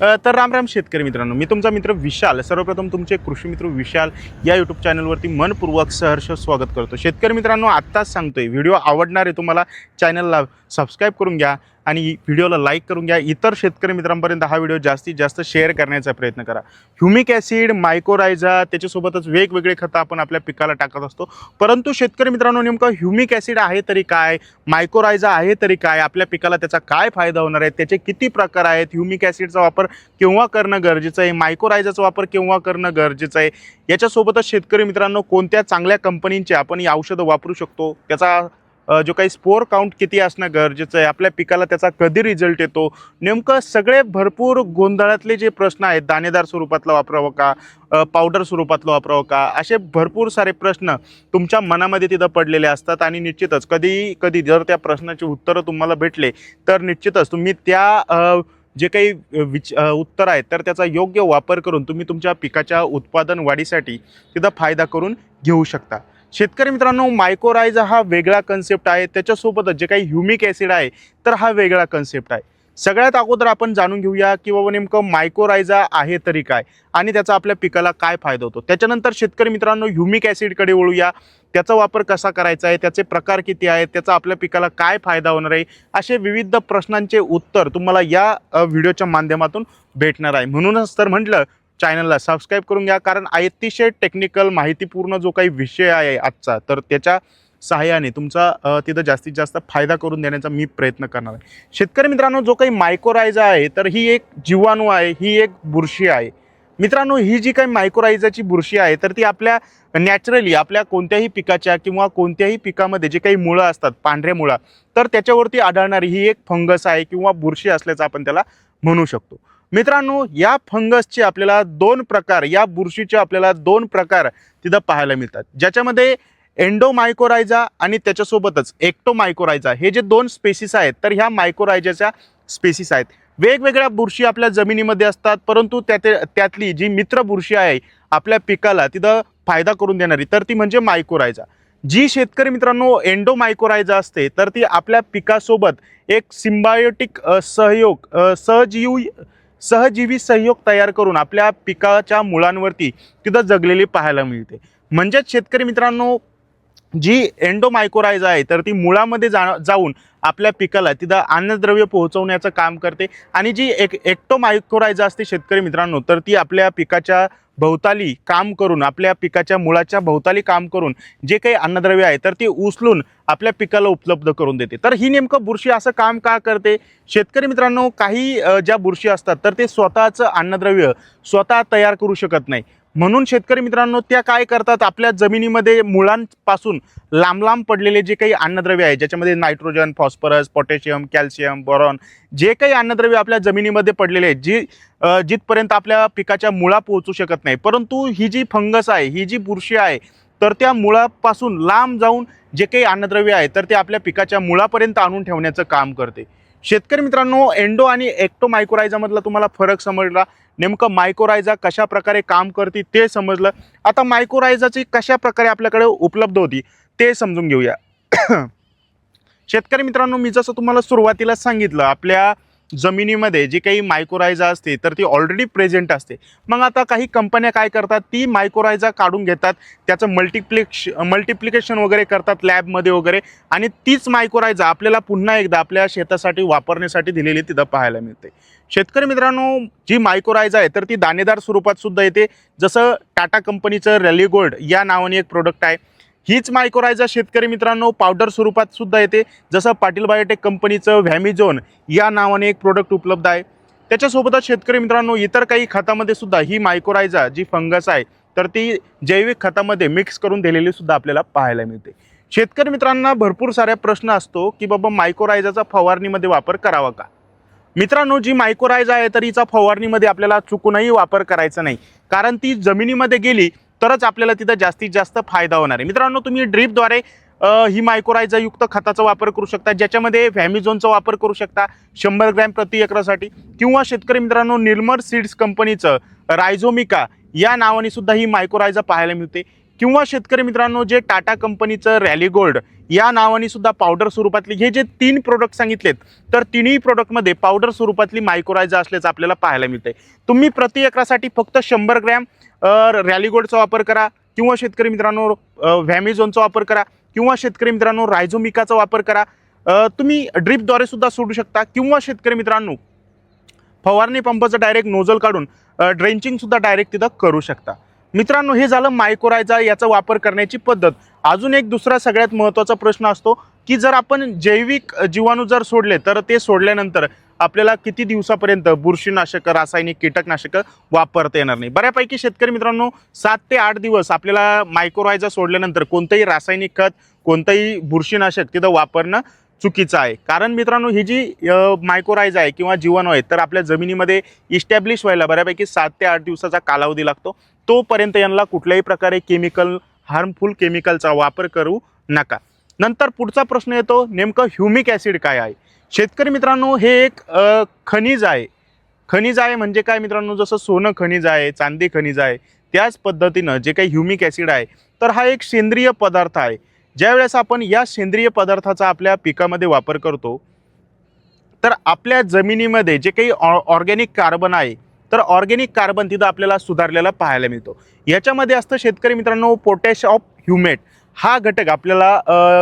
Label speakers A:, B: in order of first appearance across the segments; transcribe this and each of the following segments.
A: तर राम राम शेतकरी मित्रांनो मी तुमचा मित्र विशाल सर्वप्रथम तुमचे कृषी मित्र विशाल या यूट्यूब चॅनलवरती मनपूर्वक सहर्ष स्वागत करतो. शेतकरी मित्रांनो आत्ताच सांगतोय व्हिडिओ आवडणार आहे तुम्हाला चॅनलला सबस्क्राईब करून घ्या. आणि व्हिडिओला लाईक करून घ्या. इतर शेतकरी मित्रांपर्यंत हा व्हिडिओ जास्तीत जास्त शेअर करण्याचा प्रयत्न करा. ह्युमिक ॲसिड मायकोरायझा त्याच्यासोबतच वेगवेगळे खतं आपण आपल्या पिकाला टाकत असतो. परंतु शेतकरी मित्रांनो नेमकं ह्युमिक ॲसिड आहे तरी काय? मायकोरायझा आहे तरी काय? आपल्या पिकाला त्याचा काय फायदा होणार आहे? त्याचे किती प्रकार आहेत? ह्युमिक ॲसिडचा वापर केव्हा करणं गरजेचं आहे? मायकोरायझाचा वापर केव्हा करणं गरजेचं आहे? याच्यासोबतच शेतकरी मित्रांनो कोणत्या चांगल्या कंपनींचे आपण ही औषधं वापरू शकतो? त्याचा जो काही स्पोर काउंट किती असणं गरजेचं आहे आपल्या पिकाला त्याचा कधी रिझल्ट येतो नेमकं सगळे भरपूर गोंधळातले जे प्रश्न आहेत दाणेदार स्वरूपातलं वापरावं का पावडर स्वरूपातलं वापरावं का असे भरपूर सारे प्रश्न तुमच्या मनामध्ये तिथं पडलेले असतात आणि निश्चितच कधी कधी जर त्या प्रश्नाची उत्तरं तुम्हाला भेटले तर निश्चितच तुम्ही त्या जे काही विच उत्तर आहेत तर त्याचा योग्य वापर करून तुम्ही तुमच्या पिकाच्या उत्पादन वाढीसाठी तिथं फायदा करून घेऊ शकता. शेतकरी मित्रांनो मायकोरायझा हा वेगळा कन्सेप्ट आहे. त्याच्यासोबतच जे काही ह्युमिक ॲसिड आहे तर हा वेगळा कन्सेप्ट आहे. सगळ्यात अगोदर आपण जाणून घेऊया की बाबा नेमकं मायकोरायझा आहे तरी काय आणि त्याचा आपल्या पिकाला काय फायदा होतो. त्याच्यानंतर शेतकरी मित्रांनो ह्युमिक ॲसिडकडे वळूया. त्याचा वापर कसा करायचा आहे त्याचे प्रकार किती आहेत त्याचा आपल्या पिकाला काय फायदा होणार आहे असे विविध प्रश्नांचे उत्तर तुम्हाला या व्हिडिओच्या माध्यमातून भेटणार आहे. म्हणूनच तर म्हटलं चॅनलला सबस्क्राईब करून घ्या कारण अतिशय टेक्निकल माहितीपूर्ण जो काही विषय आहे आजचा तर त्याच्या सहाय्याने तुमचा तिथं जास्तीत जास्त फायदा करून देण्याचा मी प्रयत्न करणार आहे. शेतकरी मित्रांनो जो काही मायकोरायझा आहे तर ही एक जीवाणू आहे ही एक बुरशी आहे. मित्रांनो ही जी काही मायक्रोरायझाची बुरशी आहे तर ती आपल्या नॅचरली आपल्या कोणत्याही पिकाच्या किंवा कोणत्याही पिकामध्ये जे काही मुळं असतात पांढऱ्या मुळा तर त्याच्यावरती आढळणारी ही एक फंगस आहे किंवा बुरशी असल्याचं आपण त्याला म्हणू शकतो. मित्रांनो या फंगसचे आपल्याला दोन प्रकार या बुरशीचे आपल्याला दोन प्रकार तिथं पाहायला मिळतात. ज्याच्यामध्ये एंडोमायकोरायझा आणि त्याच्यासोबतच एक्टोमायकोरायझा हे जे दोन स्पेसिस आहेत तर ह्या मायकोरायझाच्या स्पेसिस आहेत. वेगवेगळ्या बुरशी आपल्या जमिनीमध्ये असतात परंतु त्यात त्यातली जी मित्र बुरशी आहे आपल्या पिकाला तिथं फायदा करून देणारी तर ती म्हणजे मायकोरायझा जी शेतकरी मित्रांनो एंडोमायकोरायझा असते तर ती आपल्या पिकासोबत एक सिम्बायोटिक सहयोग सहजीव सहजीवी सहयोग तयार करून आपल्या पिकाच्या मुळांवरती तिथं जगलेली पाहायला मिळते. म्हणजेच शेतकरी मित्रांनो जी एंडोमायकोरायझा आहे तर ती मुळामध्ये जा जाऊन आपल्या पिकाला तिथं अन्नद्रव्य पोहोचवण्याचं काम करते. आणि जी एक एक्टोमायकोरायझा असते शेतकरी मित्रांनो तर ती आपल्या पिकाच्या भोवताली काम करून आपल्या पिकाच्या मुळाच्या भोवताली काम करून जे काही अन्नद्रव्य आहे तर ती उचलून आपल्या पिकाला उपलब्ध करून देते. तर ही नेमकं बुरशी असं काम का करते? शेतकरी मित्रांनो काही ज्या बुरशी असतात तर ते स्वतःचं अन्नद्रव्य स्वतः तयार करू शकत नाही. म्हणून शेतकरी मित्रांनो त्या काय करतात? आपल्या जमिनीमध्ये मुळांपासून लांब लांब पडलेले जे काही अन्नद्रव्य आहे ज्याच्यामध्ये nitrogen phosphorus potassium calcium boron जे काही अन्नद्रव्य आपल्या जमिनीमध्ये पडलेले आहेत जी जिथपर्यंत आपल्या पिकाच्या मुळा पोहोचू शकत नाही. परंतु ही जी फंगस आहे ही जी बुरशी आहे तर त्या मुळापासून लांब जाऊन जे काही अन्नद्रव्य आहे तर ते आपल्या पिकाच्या मुळापर्यंत आणून ठेवण्याचं काम करते. शेतकरी मित्रांनो एंडो आणि एक्टोमायकोरायझामधला तुम्हाला फरक समजला. नेमकं मायकोरायझा कशा प्रकारे काम करते ते समजलं. आता मायकोरायझाची कशा प्रकारे आपल्याकडे उपलब्ध होती ते समजून घेऊया. शेतकरी मित्रांनो मी जसं तुम्हाला सुरुवातीला सांगितलं आपल्या जमिनीमध्ये जी काही मायकोरायझा असते तर ती ऑलरेडी प्रेझेंट असते. मग आता काही कंपन्या काय करतात ती मायकोरायझा काढून घेतात. त्याचं मल्टिप्लिक्श मल्टिप्लिकेशन वगैरे करतात लॅबमध्ये वगैरे. आणि तीच मायकोरायझा आपल्याला पुन्हा एकदा आपल्या शेतासाठी वापरण्यासाठी दिलेली तिथं पाहायला मिळते. शेतकरी मित्रांनो जी मायकोरायझा आहे तर ती दाणेदार स्वरूपात सुद्धा येते. जसं टाटा कंपनीचं रॅली गोल्ड या नावाने एक प्रोडक्ट आहे. हीच मायकोरायझा शेतकरी मित्रांनो पावडर स्वरूपात सुद्धा येते. जसं पाटील बायोटेक कंपनीचं व्हॅमिझोन या नावाने एक प्रोडक्ट उपलब्ध आहे. त्याच्यासोबतच शेतकरी मित्रांनो इतर काही खतामध्ये सुद्धा ही मायकोरायझा जी फंगस आहे तर ती जैविक खतामध्ये मिक्स करून दिलेली सुद्धा आपल्याला पाहायला मिळते. शेतकरी मित्रांना भरपूर साऱ्या प्रश्न असतो की बाबा मायकोरायझाचा फवारणीमध्ये वापर करावा का? मित्रांनो जी मायक्रोरायझा आहे तर हिचा फवारणीमध्ये आपल्याला चुकूनही वापर करायचा नाही. कारण ती जमिनीमध्ये गेली तरच आपल्याला तिथं जास्तीत जास्त फायदा होणार आहे. मित्रांनो तुम्ही ड्रीपद्वारे ही मायकोरायझा युक्त खताचा वापर करू शकता ज्याच्यामध्ये व्हॅमिझोनचा वापर करू शकता शंभर ग्रॅम प्रति एकरासाठी किंवा शेतकरी मित्रांनो निर्मर सीड्स कंपनीचं रायझोमिका या नावाने सुद्धा ही मायकोरायझा पाहायला मिळते. किंवा शेतकरी मित्रांनो जे टाटा कंपनीचं रॅली गोल्ड या नावाने सुद्धा पावडर स्वरूपातली हे जे तीन प्रोडक्ट सांगितलेत तर तिन्ही प्रोडक्टमध्ये पावडर स्वरूपातली मायक्रोरायझा असल्याचं आपल्याला पाहायला मिळतंय. तुम्ही प्रति एकरासाठी फक्त शंभर ग्रॅम रॅली गोल्डचा वापर करा किंवा शेतकरी मित्रांनो व्हॅमिझोनचा वापर करा किंवा शेतकरी मित्रांनो रायझोमिकाचा वापर करा तुम्ही ड्रिपद्वारे सुद्धा सोडू शकता किंवा शेतकरी मित्रांनो फवारणी पंपाचं डायरेक्ट नोझल काढून ड्रेंचिंग सुद्धा डायरेक्ट तिथं करू शकता. मित्रांनो हे झालं मायकोरायझा याचा वापर करण्याची पद्धत. अजून एक दुसरा सगळ्यात महत्त्वाचा प्रश्न असतो की जर आपण जैविक जीवाणू जर सोडले तर ते सोडल्यानंतर आपल्याला किती दिवसापर्यंत बुरशीनाशक रासायनिक कीटकनाशकं वापरता येणार नाही? बऱ्यापैकी शेतकरी मित्रांनो सात ते आठ दिवस आपल्याला मायक्रोरायझा सोडल्यानंतर कोणतंही रासायनिक खत कोणतंही बुरशीनाशक तिथं वापरणं चुकीचं आहे. कारण मित्रांनो ही जी मायक्रोरायझा आहे किंवा जीवाणू आहे तर आपल्या जमिनीमध्ये इस्टॅब्लिश व्हायला बऱ्यापैकी सात ते आठ दिवसाचा कालावधी लागतो. तोपर्यंत यांना कुठल्याही प्रकारे केमिकल हार्मफुल केमिकलचा वापर करू नका. नंतर पुढचा प्रश्न येतो नेमकं ह्युमिक ॲसिड काय आहे? शेतकरी मित्रांनो हे एक खनिज आहे. खनिज आहे म्हणजे काय मित्रांनो? जसं सोनं खनिज आहे चांदी खनिज आहे त्याच पद्धतीनं जे काही ह्युमिक ॲसिड आहे तर हा एक सेंद्रिय पदार्थ आहे. ज्यावेळेस आपण या सेंद्रिय पदार्थाचा आपल्या पिकामध्ये वापर करतो तर आपल्या जमिनीमध्ये जे काही ऑर्गॅनिक कार्बन आहे तर ऑर्गॅनिक कार्बन तिथं आपल्याला सुधारलेला पाहायला मिळतो. याच्यामध्ये असतं शेतकरी मित्रांनो पोटॅश ऑफ ह्युमेट. हा घटक आपल्याला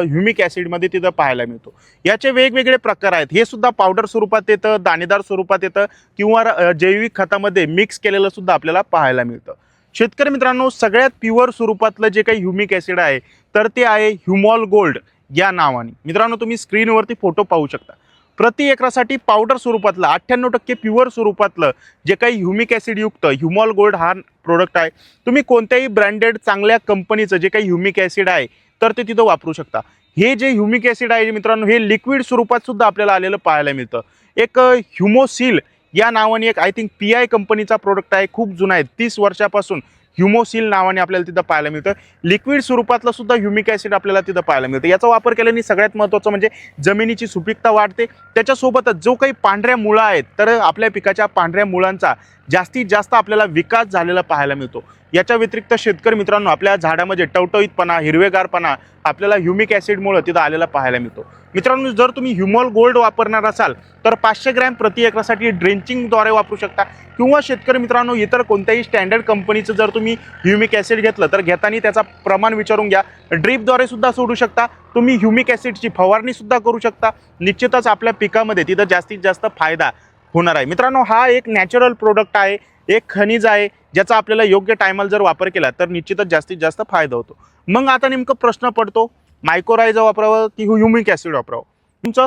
A: ह्युमिक ॲसिडमध्ये तिथं पाहायला मिळतो. याचे वेगवेगळे प्रकार आहेत. हे सुद्धा पावडर स्वरूपात येतं दाणेदार स्वरूपात येतं किंवा जैविक खतामध्ये मिक्स केलेलं सुद्धा आपल्याला पाहायला मिळतं. शेतकरी मित्रांनो सगळ्यात प्युअर स्वरूपातलं जे काही ह्युमिक ॲसिड आहे तर ते आहे ह्युमॉल गोल्ड या नावाने. मित्रांनो तुम्ही स्क्रीनवरती फोटो पाहू शकता. प्रति एकरासाठी पावडर स्वरूपातलं अठ्ठ्याण्णव टक्के प्युअर स्वरूपातलं जे काही ह्युमिक ॲसिडयुक्त ह्युमॉल गोल्ड हा प्रोडक्ट आहे तुम्ही कोणत्याही ब्रँडेड चांगल्या कंपनीचं जे काही ह्युमिक ॲसिड आहे तर ते तिथं वापरू शकता. हे जे ह्युमिक ॲसिड आहे मित्रांनो हे लिक्विड स्वरूपात सुद्धा आपल्याला आलेलं पाहायला मिळतं. एक ह्युमोसिल या नावाने एक आय थिंक पी आय कंपनीचा प्रोडक्ट आहे खूप जुना आहे तीस वर्षापासून ह्युमोसिल नावाने आपल्याला तिथं पाहायला मिळतं. लिक्विड स्वरूपातलं सुद्धा ह्युमिक ॲसिड आपल्याला तिथं पाहायला मिळतं. याचा वापर केल्याने सगळ्यात महत्त्वाचं म्हणजे जमिनीची सुपीकता वाढते. त्याच्यासोबतच जो काही पांढऱ्या मुळा आहेत तर आपल्या पिकाच्या पांढऱ्या मुळांचा जास्तीत जास्त आपल्याला विकास झालेला पाहायला मिळतो. याच्या व्यतिरिक्त शेतकरी मित्रांनो आपल्या झाडामध्ये टवटवीतपणा हिरवेगारपणा आपल्याला ह्युमिक ॲसिडमुळं तिथं आलेला पाहायला मिळतो. मित्रांनो जर तुम्ही ह्युमॉल गोल्ड वापरणार असाल तर पाचशे ग्रॅम प्रति एकरासाठी ड्रेंचिंगद्वारे वापरू शकता. किंवा शेतकरी मित्रांनो इतर कोणत्याही स्टँडर्ड कंपनीचं जर तुम्ही ह्युमिक ॲसिड घेतलं तर घेताना त्याचा प्रमाण विचारून घ्या. ड्रीपद्वारे सुद्धा सोडू शकता. तुम्ही ह्युमिक ॲसिडची फवारणीसुद्धा करू शकता. निश्चितच आपल्या पिकामध्ये तिथं जास्तीत जास्त फायदा होणार आहे. मित्रांनो हा एक नॅचरल प्रोडक्ट आहे एक खनिज आहे ज्याचा आपल्याला योग्य टायमाला जर वापर केला तर निश्चितच जास्तीत जास्त फायदा होतो. मग आता नेमकं प्रश्न पडतो मायक्रोरायझा वापरावं की ह्युमिक ॲसिड वापरावं? तुमचं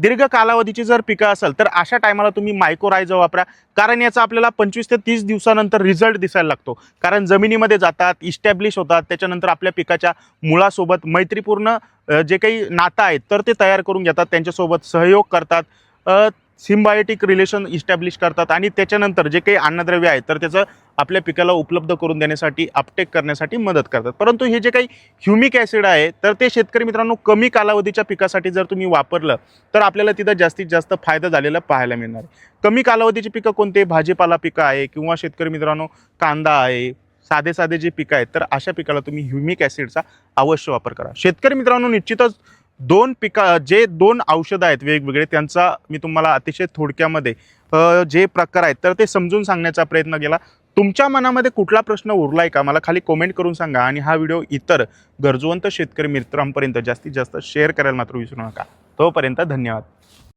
A: दीर्घ कालावधीची जर पिकं असेल तर अशा टायमाला तुम्ही मायक्रोरायझा वापरा. कारण याचा आपल्याला पंचवीस ते तीस दिवसानंतर रिझल्ट दिसायला लागतो. कारण जमिनीमध्ये जातात इस्टॅब्लिश होतात त्याच्यानंतर आपल्या पिकाच्या मुळासोबत मैत्रीपूर्ण जे काही नातं आहेत तर ते तयार करून घेतात त्यांच्यासोबत सहयोग करतात. सिम्बायोटिक रिलेशन इस्टॅब्लिश करतात आणि त्याच्यानंतर जे काही अन्नद्रव्य आहे तर त्याचं आपल्या पिकाला उपलब्ध करून देण्यासाठी अपटेक करण्यासाठी मदत करतात. परंतु हे जे काही ह्युमिक ॲसिड आहे तर ते शेतकरी मित्रांनो कमी कालावधीच्या पिकासाठी जर तुम्ही वापरलं तर आपल्याला तिथं जास्तीत जास्त फायदा झालेला पाहायला मिळणार आहे. कमी कालावधीची पिकं कोणते? भाजीपाला पिकं आहे किंवा शेतकरी मित्रांनो कांदा आहे साधे साधे जे पिकं आहेत तर अशा पिकाला तुम्ही ह्युमिक ॲसिडचा अवश्य वापर करा. शेतकरी मित्रांनो निश्चितच दोन पिका जे दोन औषधं आहेत वेगवेगळे त्यांचा मी तुम्हाला अतिशय थोडक्यामध्ये जे प्रकार आहेत तर ते समजून सांगण्याचा प्रयत्न केला. तुमच्या मनामध्ये कुठला प्रश्न उरलाय का? मला खाली कमेंट करून सांगा आणि हा व्हिडिओ इतर गरजवंत शेतकरी मित्रांपर्यंत जास्तीत जास्त शेअर करायला मात्र विसरू नका. तोपर्यंत धन्यवाद.